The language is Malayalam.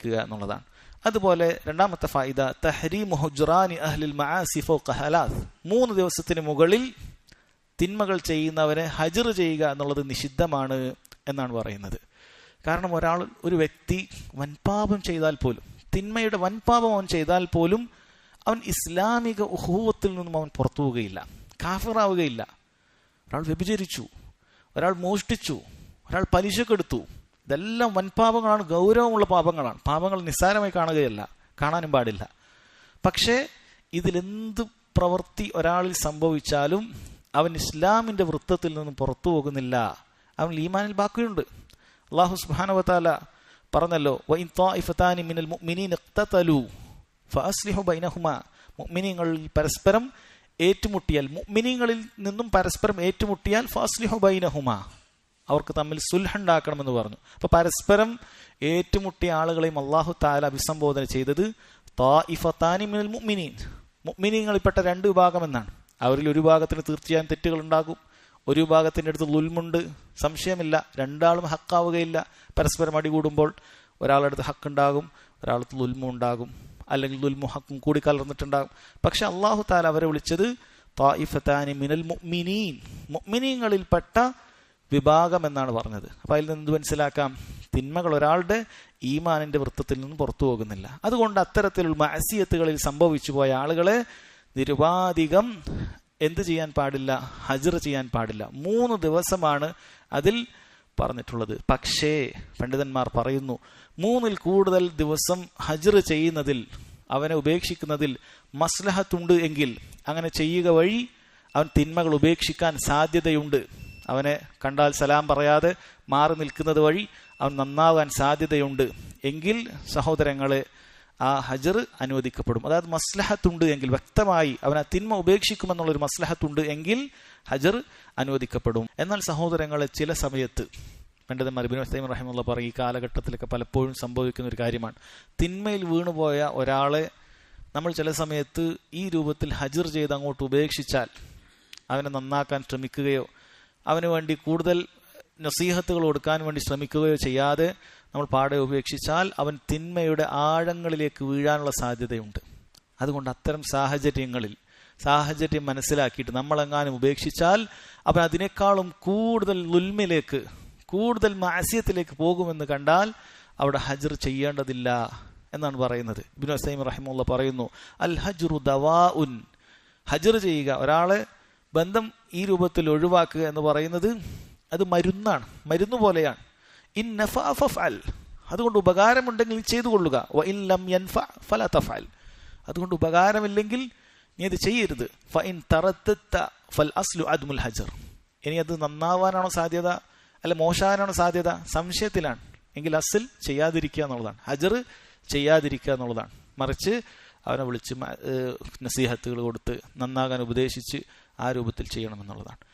ഉപേക്ഷിക്കുക എന്നുള്ളതാണ്. അതുപോലെ രണ്ടാമത്തെ ഫായിദ തഹരീം ഹുജ്റാനി അഹ്ലിൽ മആസി കഹലാസ് ഹലാസ്. മൂന്ന് ദിവസത്തിന് മുകളിൽ തിന്മകൾ ചെയ്യുന്നവരെ ഹജർ ചെയ്യുക എന്നുള്ളത് നിഷിദ്ധമാണ് എന്നാണ് പറയുന്നത്. കാരണം ഒരാൾ ഒരു വ്യക്തി വൻപാപം ചെയ്താൽ പോലും തിന്മയുടെ വൻപാപം അവൻ ചെയ്താൽ പോലും അവൻ ഇസ്ലാമിക ഉഹൂവത്തിൽ നിന്നും അവൻ പുറത്തു പോവുകയില്ല കാഫിറാവുകയില്ല. ഒരാൾ വ്യഭിചരിച്ചു ഒരാൾ മോഷ്ടിച്ചു ഒരാൾ പലിശക്കെടുത്തു ഇതെല്ലാം വൻപാപങ്ങളാണ് ഗൗരവമുള്ള പാപങ്ങളാണ്. പാപങ്ങൾ നിസ്സാരമായി കാണുകയല്ല കാണാനും പാടില്ല. പക്ഷേ ഇതിലെന്ത് പ്രവൃത്തി ഒരാളിൽ സംഭവിച്ചാലും അവൻ ഇസ്ലാമിന്റെ വൃത്തത്തിൽ നിന്നും പുറത്തു പോകുന്നില്ല. അവൻ ഈമാനിൽ ബാക്കിയുണ്ട്. അള്ളാഹു സുബാനവത്താല പറഞ്ഞല്ലോ വൈൻ ത്വാഇഫതാനി മിനൽ മുഅ്മിനീന ഇഖ്തതലു ഫഅസ്ലിഹു ബൈനഹുമ. മുഅ്മിനീങ്ങളിൽ പരസ്പരം ഏറ്റുമുട്ടിയാൽ മുഅ്മിനീങ്ങളിൽ നിന്നും പരസ്പരം ഏറ്റുമുട്ടിയാൽ ഫാസ്ലിഹു ബൈനഹുമ. അവർക്ക് തമ്മിൽ സുൽഹുണ്ടാക്കണമെന്ന് പറഞ്ഞു. അപ്പൊ പരസ്പരം ഏറ്റുമുട്ടിയ ആളുകളെയും അള്ളാഹു താല അഭിസംബോധന ചെയ്തത് താഇഫത്താനി മിനൽ മുഅ്മിനീൻ. മുഅ്മിനീങ്ങളിൽപ്പെട്ട രണ്ട് വിഭാഗം എന്നാണ്. അവരിൽ ഒരു ഭാഗത്തിന് തീർച്ചയായും തെറ്റുകൾ ഉണ്ടാകും. ഒരു വിഭാഗത്തിന്റെ അടുത്ത് ലുൽമുണ്ട് സംശയമില്ല. രണ്ടാളും ഹക്കാവുകയില്ല. പരസ്പരം അടികൂടുമ്പോൾ ഒരാളുടെ അടുത്ത് ഹക്കുണ്ടാകും ഒരാളത്ത് ലുൽമു ഉണ്ടാകും. അല്ലെങ്കിൽ ലുൽമു ഹക്കും കൂടി കലർന്നിട്ടുണ്ടാകും. പക്ഷെ അള്ളാഹു താല അവരെ വിളിച്ചത് തായിഫത്താനി മിനൽ മുഅ്മിനീൻ. മുഅ്മിനീങ്ങളിൽപ്പെട്ട വിഭാഗം എന്നാണ് പറഞ്ഞത്. അപ്പൊ അതിൽ നിന്ന് മനസ്സിലാക്കാം? തിന്മകൾ ഒരാളുടെ ഈമാനിന്റെ വൃത്തത്തിൽ നിന്ന് പുറത്തു പോകുന്നില്ല. അതുകൊണ്ട് അത്തരത്തിലുള്ള മഅസിയത്തുകളിൽ സംഭവിച്ചു പോയ ആളുകളെ നിരുപാധികം എന്ത് ചെയ്യാൻ പാടില്ല? ഹജർ ചെയ്യാൻ പാടില്ല. മൂന്ന് ദിവസമാണ് അതിൽ പറഞ്ഞിട്ടുള്ളത്. പക്ഷേ പണ്ഡിതന്മാർ പറയുന്നു മൂന്നിൽ കൂടുതൽ ദിവസം ഹജർ ചെയ്യുന്നതിൽ അവനെ ഉപേക്ഷിക്കുന്നതിൽ മസ്ലഹത്തുണ്ട് എങ്കിൽ അങ്ങനെ ചെയ്യുക വഴി അവൻ തിന്മകൾ ഉപേക്ഷിക്കാൻ സാധ്യതയുണ്ട്. അവനെ കണ്ടാൽ സലാം പറയാതെ മാറി നിൽക്കുന്നത് വഴി അവൻ നന്നാവാൻ സാധ്യതയുണ്ട്. എങ്കിൽ സഹോദരങ്ങളെ ആ ഹജർ അനുവദിക്കപ്പെടും. അതായത് മസ്ലഹത്തുണ്ട് എങ്കിൽ വ്യക്തമായി അവൻ ആ തിന്മ ഉപേക്ഷിക്കുമെന്നുള്ളൊരു മസ്ലഹത്തുണ്ട് എങ്കിൽ ഹജർ അനുവദിക്കപ്പെടും. എന്നാൽ സഹോദരങ്ങളെ ചില സമയത്ത് പണ്ഡിതന്മാർ ബിനു സൈം റഹിമുള്ള പറയും ഈ കാലഘട്ടത്തിലൊക്കെ പലപ്പോഴും സംഭവിക്കുന്ന ഒരു കാര്യമാണ്. തിന്മയിൽ വീണുപോയ ഒരാളെ നമ്മൾ ചില സമയത്ത് ഈ രൂപത്തിൽ ഹജർ ചെയ്ത് അങ്ങോട്ട് ഉപേക്ഷിച്ചാൽ അവനെ നന്നാക്കാൻ ശ്രമിക്കുകയോ അവന് വേണ്ടി കൂടുതൽ നസീഹത്തുകൾ കൊടുക്കാൻ വേണ്ടി ശ്രമിക്കുകയോ ചെയ്യാതെ നമ്മൾ പാടെ ഉപേക്ഷിച്ചാൽ അവൻ തിന്മയുടെ ആഴങ്ങളിലേക്ക് വീഴാനുള്ള സാധ്യതയുണ്ട്. അതുകൊണ്ട് അത്തരം സാഹചര്യങ്ങളിൽ സാഹചര്യം മനസ്സിലാക്കിയിട്ട് നമ്മളെങ്ങാനും ഉപേക്ഷിച്ചാൽ അവൻ അതിനേക്കാളും കൂടുതൽ ലുൽമിലേക്ക് കൂടുതൽ മാസ്യത്തിലേക്ക് പോകുമെന്ന് കണ്ടാൽ അവിടെ ഹജർ ചെയ്യേണ്ടതില്ല എന്നാണ് പറയുന്നത്. ഇബിൻ വസൈം റഹിമുള്ള പറയുന്നു അൽ ഹജ്റു ദവാ ഉൻ ഹജർ ചെയ്യുക ഒരാളെ ബന്ധം ഈ രൂപത്തിൽ ഒഴിവാക്കുക എന്ന് പറയുന്നത് അത് മരുന്നാണ്. മരുന്ന് പോലെയാണ്. ഇൻ അൽ അതുകൊണ്ട് ഉപകാരമുണ്ടെങ്കിൽ ചെയ്തു കൊള്ളുക ലം യൻഫ അതുകൊണ്ട് ഉപകാരമില്ലെങ്കിൽ നീ അത് ചെയ്യരുത്. ഫ ഇൻ തറത്തത്ത ഫൽ അസ്ലു അദ്മുൽ ഹജർ. ഇനി അത് നന്നാവാനാണോ സാധ്യത? അല്ല മോശാവാനാണോ സാധ്യത? സംശയത്തിലാണ്. എങ്കിൽ അസിൽ ചെയ്യാതിരിക്കുക എന്നുള്ളതാണ്. ഹജർ ചെയ്യാതിരിക്കുക എന്നുള്ളതാണ്. മറിച്ച് അവനെ വിളിച്ച് നസീഹത്തുകൾ കൊടുത്ത് നന്നാകാൻ ഉപദേശിച്ച് ആ രൂപത്തിൽ ചെയ്യണമെന്നുള്ളതാണ്.